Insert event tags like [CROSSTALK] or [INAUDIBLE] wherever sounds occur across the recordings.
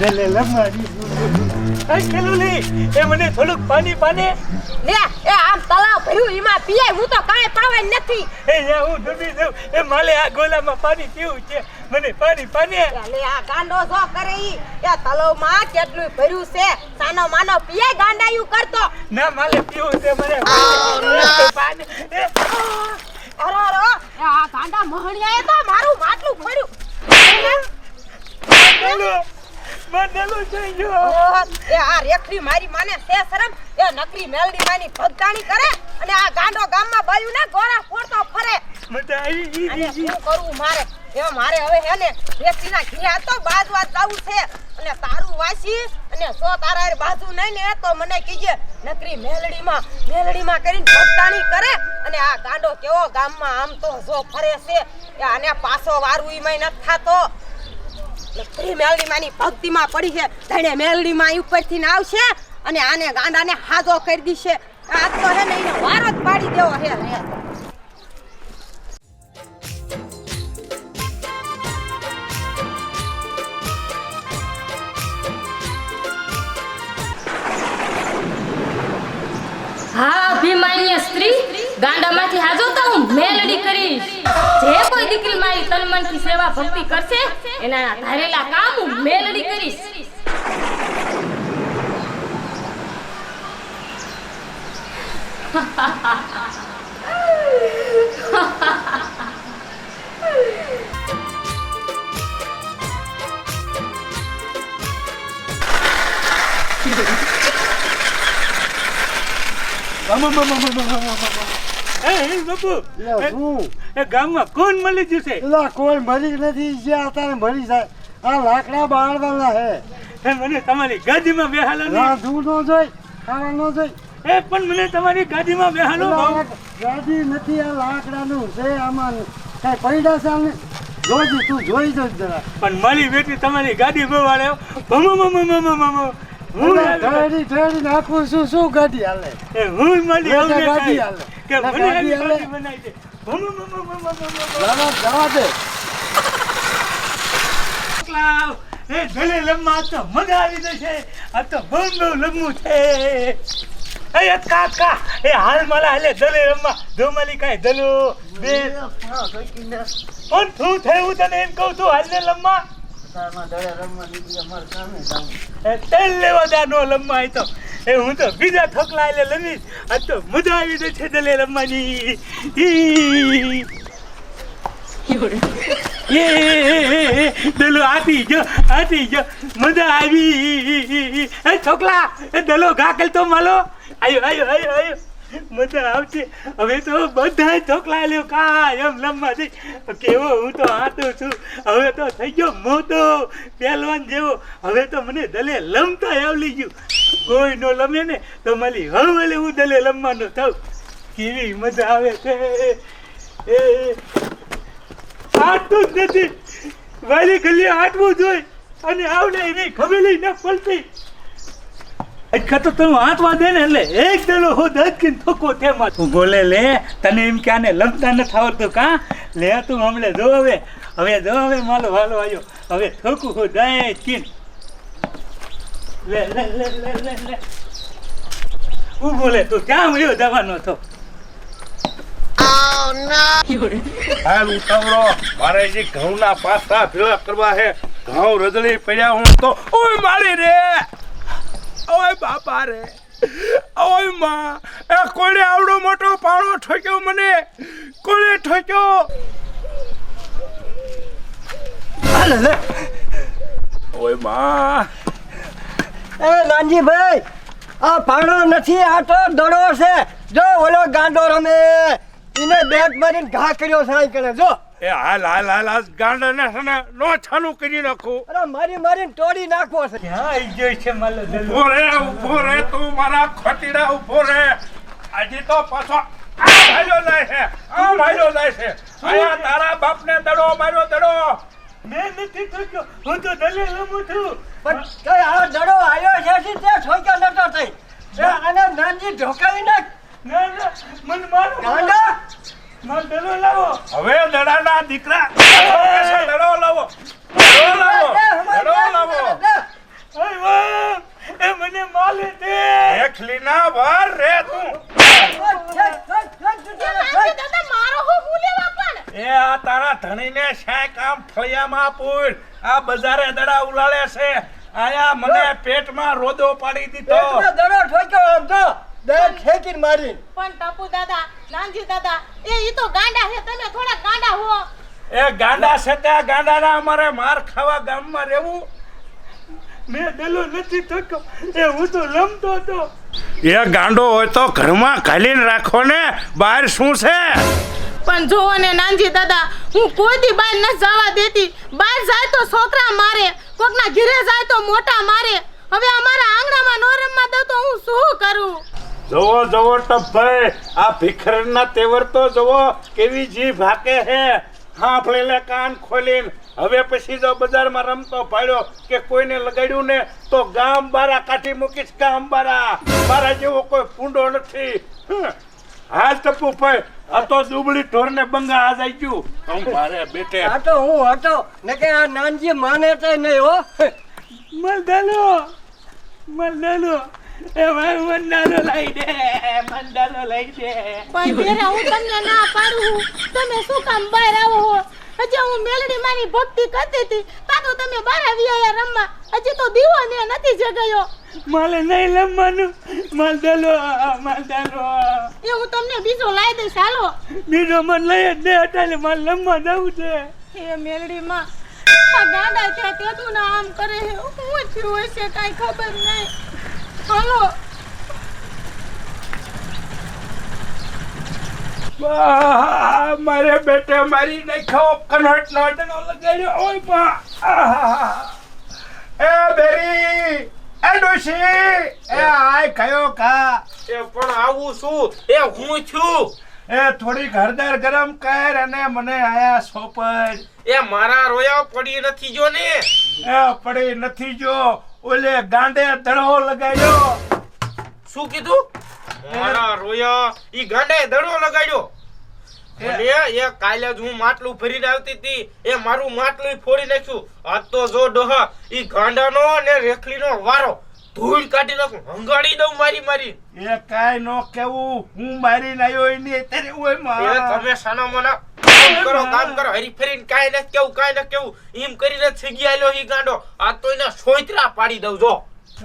દલે લમારી આ ખેલુલી એ મને થોડુંક પાણી પાને. લે એ આમ તલાવ ભર્યું એમાં પીએ હું તો કાંઈ પાવાય નથી. એ યા હું ડૂબી જાઉં. એ માલે આ ગોલામાં પાણી પીવું છે. મને પાણી પાને. લે આ ગાંડો જો કરે ઈ. એ તલાવમાં કેટલું ભર્યું છે? સાનો માનો પીએ ગાંડાયું કરતો. ના માલે પીવું છે મને પાણી અરે અરે એ આ ગાંડા મહણિયાએ તો મારું માટલું ફોડ્યું. ડલો થઈ ગયો. એ આ રેખડી મારી માને છે શરમ. એ નકરી મેલડી માની ભગતાણી કરે અને આ ગાંડો ગામમાં બાયું ને ગોળા ફોડતો ફરે. મને આવી અને શું કરવું મારે? એ મારે હવે હે ને રેખડીના ઘી તો બાજવા જવું છે. અને તારું વાસી અને સો તારા બાજુ નહીં ને તો મને કીજે, નકરી મેલડીમાં મેલડીમાં કરીને ભક્તાણી કરે અને આ ગાંડો કેવો ગામમાં આમ તો જો ફરે છે આને પાછો વારું ઈ નથી થાતો. નકરી મેલડીમાંની ભક્તિમાં પડી છે ધણે મેલડીમાં ઉપરથી આવશે અને આને ગાંડાને હાજો કરી દીશે. આ તો હે ને એને વારો જ પાડી દેવો હે, હા. ગાંડામાંથી હાજો તો હું મેલડી કરીશ. જે કોઈ દીકરી મારી તન મનથી સેવા ભક્તિ કરશે એના ધારેલા કામ હું મેલડી કરીશ. Vamos, vamos, vamos, vamos, લે એ- શું એ ગામમાં કોણ મળી ગયું છે એલા કોઈ મરી નથી જ્યાં અત્યારે મરી જાય. આ લાકડા બાળવાના હે. એ મને તમારી ગાડીમાં બેહાલો ને રાંધવું નો જોઈ ખાવા ન જોઈ. એ પણ મને તમારી ગાડીમાં બેહાલો. ગાદી નથી આ લાકડાનું. છે આમાં કઈ પૈડા છે આને જોજી તું જોઈ જો જરા પણ મારી બેટી તમારી ગાડી બહુ વાળે ભમો મમો મમો મમો હું નાખું છું શું ગાડી હાલે? એ હું મારી ગાડી હાલે. કે મને આવી. ગાડી બનાવી દે. ભમો મમો મમો મમો જવા જવા દે. ક્લાવ એ ભલે લમ્મા તો મજા આવી જશે. આ તો બહુ બહુ લમ્મું છે. એ અટકા અટકા એ હાલ માલા હાલે દલે રમવા જો કાય કાંઈ દલો બે. પણ શું થયું તને એમ કહું છું હાલ ને લંબા એ તેલ લેવા દે નો આય તો. એ હું તો બીજા ઠોકલા એટલે લમીશ. આ તો મજા આવી જશે દલે રમવાની. એ, દલો આતી જો આતી જો મજા આવી. એ છોકલા એ દલો ઘાકલ તો માલો. આયો આયો આયો આયો. મજા આવશે. હવે તો બધા ચોકલા લ્યો કા એમ લંબા થઈ કેવો હું તો આતો છું. હવે તો થઈ ગયો મોટો પહેલવાન જેવો. હવે તો મને દલે લમતા આવલી ગયું. કોઈ નો લમે ને તો મારી હવે હું દલે લમવાનો થાવ કેવી મજા આવે છે. એ, આટલું જ નથી. વાલી ગલી આટવું જોઈ અને આવડે એની ખબેલી ન અજકા તો તું હાથ વાંધે ને એટલે એક દલો હો દજકીન થકો તેમાં તું બોલે લે તને એમ કે આને લમતા ન આવડતું કા? લે તું હમણે જો હવે હવે જો હવે માલો વાલો આવ્યો. હવે થકું હો દડકીન લે લે લે લે લે લે હું બોલે તું ક્યાં મળ્યો જવાનો છો? હાલ ઉતાવળો. મારે જે ઘઉંના પાસા ભેળા કરવા છે ઘઉં રજળી પડ્યા હું તો ઓય મારી રે! ઓય બાપા રે. ઓયમાં. એ કોણે આવડો મોટો પાણો ઠોક્યો મને? કોણે ઠોક્યો? હાલે લે. ઓયમાં. એ નાનજીભાઈ આ પાણો નથી આ તો દડો છે. જો ઓલો ગાંડો રમે. એને બેટ મારીને ઘા કર્યો સાઈ કરે જો. એ હાલ હાલ હાલ આ ગાંડાને છે ને નો છાનું કરી નાખું. અરે મારી મારીને તોડી નાખવો છે. હા આવી ગયો છે માલો ઊભો રે ઊભો રે તું મારા ખોટીડા ઊભો રે. આજે તો પાછો ભાઈલો જાય છે આ ભાઈલો જાય છે. આયા તારા બાપને દડો માર્યો દડો. મેં નથી થયો હું તો દલે લમું છું. પણ કઈ આ દડો આવ્યો છે કે તે ઠોક્યો નતો થઈ અને આને નાનજી ઢોકાવી નાખ. ના ના. મન મારો હવે દડાના દીકરા. દડો લાવો દડો લાવો દડો રે તું. એ આ તારા ધણીને શાય કામ ફળિયામાં પૂર આ બજારે દડા ઉલાળે છે. આયા મને પેટમાં રોદો પાડી દીધો. દડો ઠોક્યો આમ તો. દડ ઠેકીને મારી પણ ટપુ દાદા નાનજી દાદા એ ઈ તો ગાંડા છે તમે થોડા ગાંડા હો. એ ગાંડા છે ત્યાં ગાંડાના અમારે માર ખાવા ગામમાં રહેવું. મેં ડલો નથી થતો એ હું તો રમતો હતો. એ ગાંડો હોય તો ઘરમાં ઘાલીને રાખો ને બહાર શું છે? પણ જોવો ને નાનજી દાદા હું કોઈથી બહાર ન જવા દેતી. બહાર જાય તો છોકરા મારે કોકના ઘરે જાય તો મોટા મારે. હવે અમારા આંગણામાં નો રમવા દઉં તો હું શું કરું? જુઓ જુઓ ટપભાઈ આ ભીખરના તેવર તો જવો કેવી જીભ હાકે હે હાંફળેલે કાન ખોલીને. હવે પછી જો બજારમાં રમતો પાડ્યો કે કોઈને લગાડ્યું ને તો ગામ બારા કાઢી મૂકીશ ગામ બારા મારા જેવો કોઈ પૂંડો નથી. હા હાલ ટપુ ભાઈ આ તો દુબળી ઢોરને બંગા આ જાય ગયું. હું મારે બેટે. આ તો હું હતો ને કે આ નાનજી માને તે નહીં હો. એ મારું મંડાલો લઈ દે મંડાલો લઈ દે. પણ હું તમને ના પાડું. તમે શું કામ બહાર આવો હો? હજી હું મેલડી માની ભક્તિ કરતી હતી. તા તમે બહાર આવી રમવા? હજી તો દીવો ને નથી જગાયો. મારે નહીં મંડાલો એ હું તમને બીજો લાવી દઈશ હાલો. બીજો મન લઈ જ દે એટલે મારે લમવા જવું છે. એ મેલડી માં આ ત્યાં તેતું ના આમ કરે છે. હું થયું હશે કાંઈ ખબર નહીં. હાલો મારે બેટે મારી નાખ્યો કનોટ નાટક લગાડ્યો. ઓય બા. એ બેરી એ ડોશી એ આય કયો કા એ પણ આવું છું એ હું છું? એ થોડી ઘરદાર ગરમ કર અને મને આયા સોપર એ મારા રોયા પડી નથી જો ને? એ પડી નથી જો. ઓલે ગાંડે ધડો લગાડ્યો. શું કીધું? મારા રોયા ઈ ગાંડે દડો લગાડ્યો. એ કાલે જ હું માટલું ફરીને આવતી હતી એ મારું માટલું ફોડી નાખ્યું. આ તો જો ડોહ ઈ ગાંડાનો ને રેખલીનો વારો ધૂળ કાઢી નાખું હંગાડી દઉં મારી મારી. એ કાઈ નો કેવું હું મારી નાયો એની અત્યારે ઓય એ માં તમે સાના મના કામ કરો કામ કરો. હરી ફેરીને કાંઈ નથી કેવું કાંઈ નથી કેવું. એમ કરીને થઈ આલ્યો ઈ ગાંડો. આ તો એને સોયત્રા પાડી દઉં જો. [LAUGHS]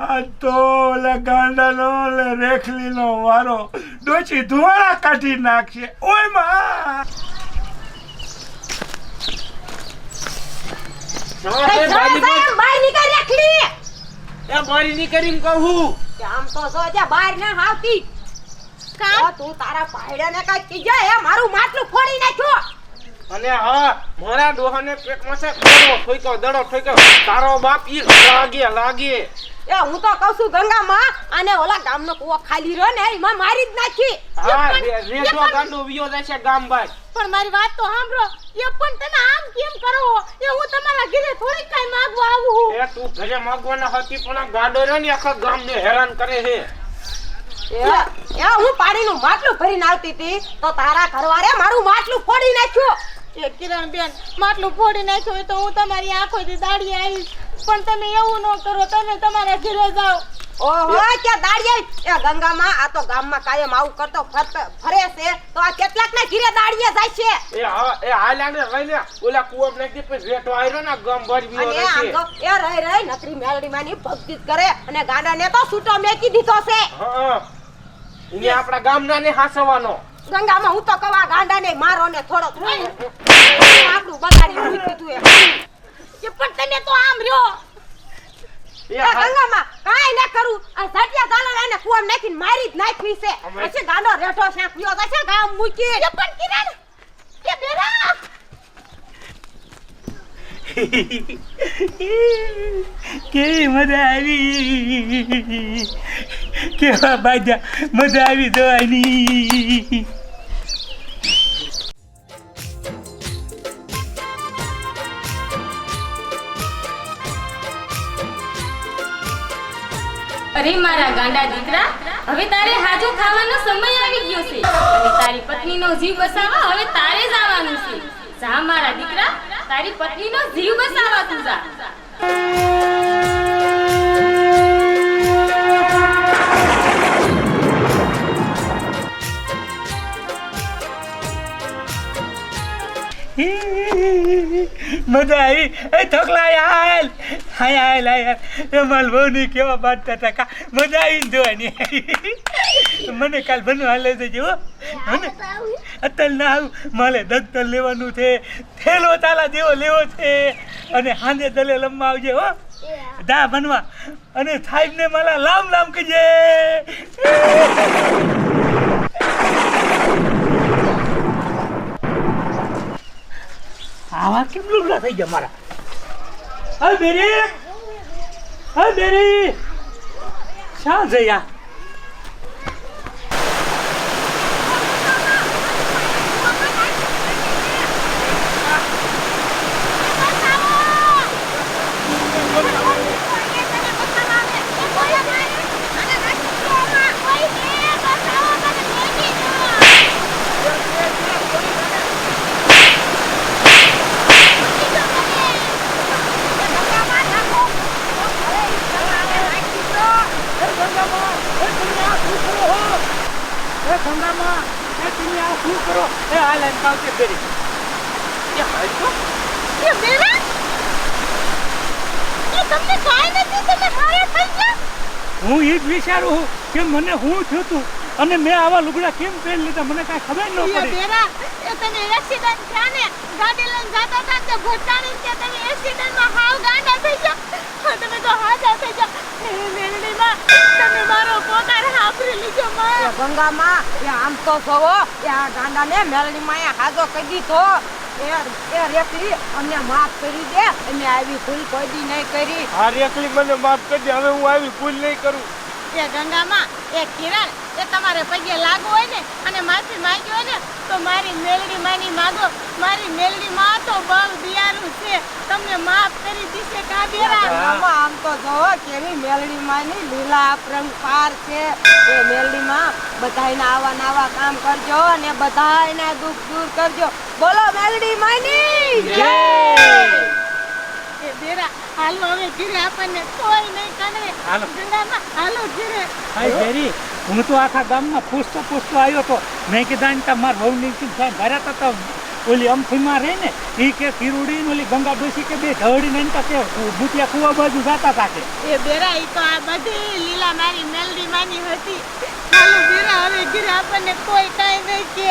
આ તો ઓલા ગાંડાનો ઓલે રેખલીનો વારો ડોચી ધુવાળા કાઢી નાખશે. ઓયમાં! બહાર નીકળ રેખલી. એ મારી નીકળીને કહું. કે આમ તો જો જે બહાર ના આવતી. કા તું તારા ભાઈડાને કઈ કીજે એ મારું માટલું ફોડી નાખ્યો. અને હા મારા ડોહાને પેટમાં છે દડો ઠોક્યો દડો ઠોક્યો. તારો બાપ ઈ લાગે લાગે. એ હું તો કહું છું ગંગામાં અને ઓલા ગામનો કૂવો ખાલી રહ્યો ને એમાં મારી જ નાખી. હા રેડો ગાંડો વિયો જશે ગામ બાર. પણ મારી વાત તો સાંભળો. એ પણ તમે આમ કેમ કરો એ હું તમારા ઘરે થોડી કઈ માંગવા આવું એ તું ઘરે માંગવાના હતી પણ આ ગાંડો રહ્યો ને આખા ગામને હેરાન કરે છે. એ હું પાણીનું માટલું ભરીને આવતી હતી તો તારા ઘરવાળે મારું માટલું ફોડી નાખ્યું. એ કિરણ બેન માટલું ફોડી નાખ્યું તો હું તમારી આંખોથી દાડી આવીશ. પણ તમે એવું ન કરો તમે તમારા ઘરે જાઓ. ઓહો કે દાડિયા ગંગામાં આ તો ગામમાં કાયમ આવું કરતો ફરતો- ફરે છે. તો આ કેટલાક ના ઘીરે દાડિયા જાય છે? એ હા એ હાલ્યા ને લઈને ઓલા કુવામ નાખી પછી રેટો આયરો ને ગામ બાર વિયો અને આંગો એ રહી રહી નકરી મેલડીમાંની ભક્તિ કરે અને ગાંડાને તો છૂટો મેકી દીધો છે. હા. એને આપણા ગામના ને હાસવાનો. ગંગામાં હું તો કવા ગાંડા ને મારો ને થોડો આપણું બગાડી મૂકી દીધું એ કે પણ તને તો આમ રહ્યો. ગંગામાં કાંઈ ન કરું. આ ઝટિયા ચાલો એને કુવામ નાખીને મારી જ નાખવી છે. પછી ગાંડો રેઠો ગામ મૂકી એ પણ કિરણ એ બેરા. કેવી મજા આવી કેવા બાજા, મજા આવી જવાની. અરે મારા ગાંડા દીકરા, હવે તારે હાજો ખાવાનો સમય આવી ગયો છે. અને તારી પત્નીનો જીવ બસાવવા હવે તારે જ આવવાનું છે. જા મારા દીકરા, તારી પત્નીનો જીવ બસાવવા તું જા. મજા આવી. એ ઠોકલા હાલ હાય હાલ હાય એ માલ બહુ કેવા બાંધતા હતા કા? મજા આવી જોવાની. મને કાલ બનવા હાલે છે જો. મને અત્યારે ના આવું. મારે દત્તર લેવાનું છે. થેલો તાલા જેવો લેવો છે. અને હાંજે દલે લંબા આવજે હો. દા બનવા. અને સાહેબ ને મારા લામ લામ કહેજે આવા કેમ લુગડા થઈ ગયા મારા? હા બેરી હા બેરી શા જયા એ ગંગામાં એ તમે આ શું કરો એ આ લાઈન કાવતે બેરી એ હાચો એ બેરા એ તમને કાંઈ નથી તમે હારે થઈ ગયા હું એ જ વિચારું છું કે મને હું થયું હતું અને મેં આવા લુગડા કેમ પહેરી લીધા? મને કાંઈ ખબર ન પડી. બેરા એ તમે એક્સિડન્ટ થયા ને ગાડી લઈને જતા હતા તે ભટકાણી કે તમે એક્સિડન્ટમાં હાવ ગાંડા થઈ ગયા. તમે તો હાજા થઈ ગયા. તમે મારો પોકાર હાંભળી લીધો એ માં એ આમ તો જોવો એ આ ગાંડાને મેલડીમાં એ હાજો કહી દીધો. એ એ રેકલી અમને માફ કરી દે અમે આવી ભૂલ કોઈ દી નહીં કરી. આ રેકલી મને માફ કરી દે હવે હું આવી ભૂલ નહીં કરું. એ ગંગામાં એ કિરણ એ તમારે પગે લાગુ હોય ને અને માફી માંગી હોય ને તો મારી મેલડી માની માગો. મારી મેલડી માં તો બહુ દિયારું છે. તમને માફ કરી દીશે કાબેરા. આમ તો જો કેવી મેલડી માની લીલા પાર છે. એ મેલડીમાં બધાયના આવા નાવા કામ કરજો અને બધાયના દુઃખ દૂર કરજો. બોલો મેલડી માની. જય! એ બેરા હાલો હવે ઘીરે આપણને કોઈ નહીં કનવે હાલો. ગંગામાં હાલો ઘીરે. હાય બેરી હું તો આખા ગામમાં પૂછતો પૂછતો આવ્યો તો મેં કીધા ને તમારા બહુ નીચી સાહેબ ભર્યા તો તો ઓલી અમથીમાં રહે ને એ કે કિરુડી ને ઓલી ગંગા ડોસી કે બે ઢળી ને કે ભૂતિયા કુવા બાજુ જાતા હતા કે. એ બેરા ઈ તો આ બધી લીલા મારી મેલડી માની હતી. ચાલો બેરા હવે ઘીરે આપણને કોઈ કાંઈ નહીં કે.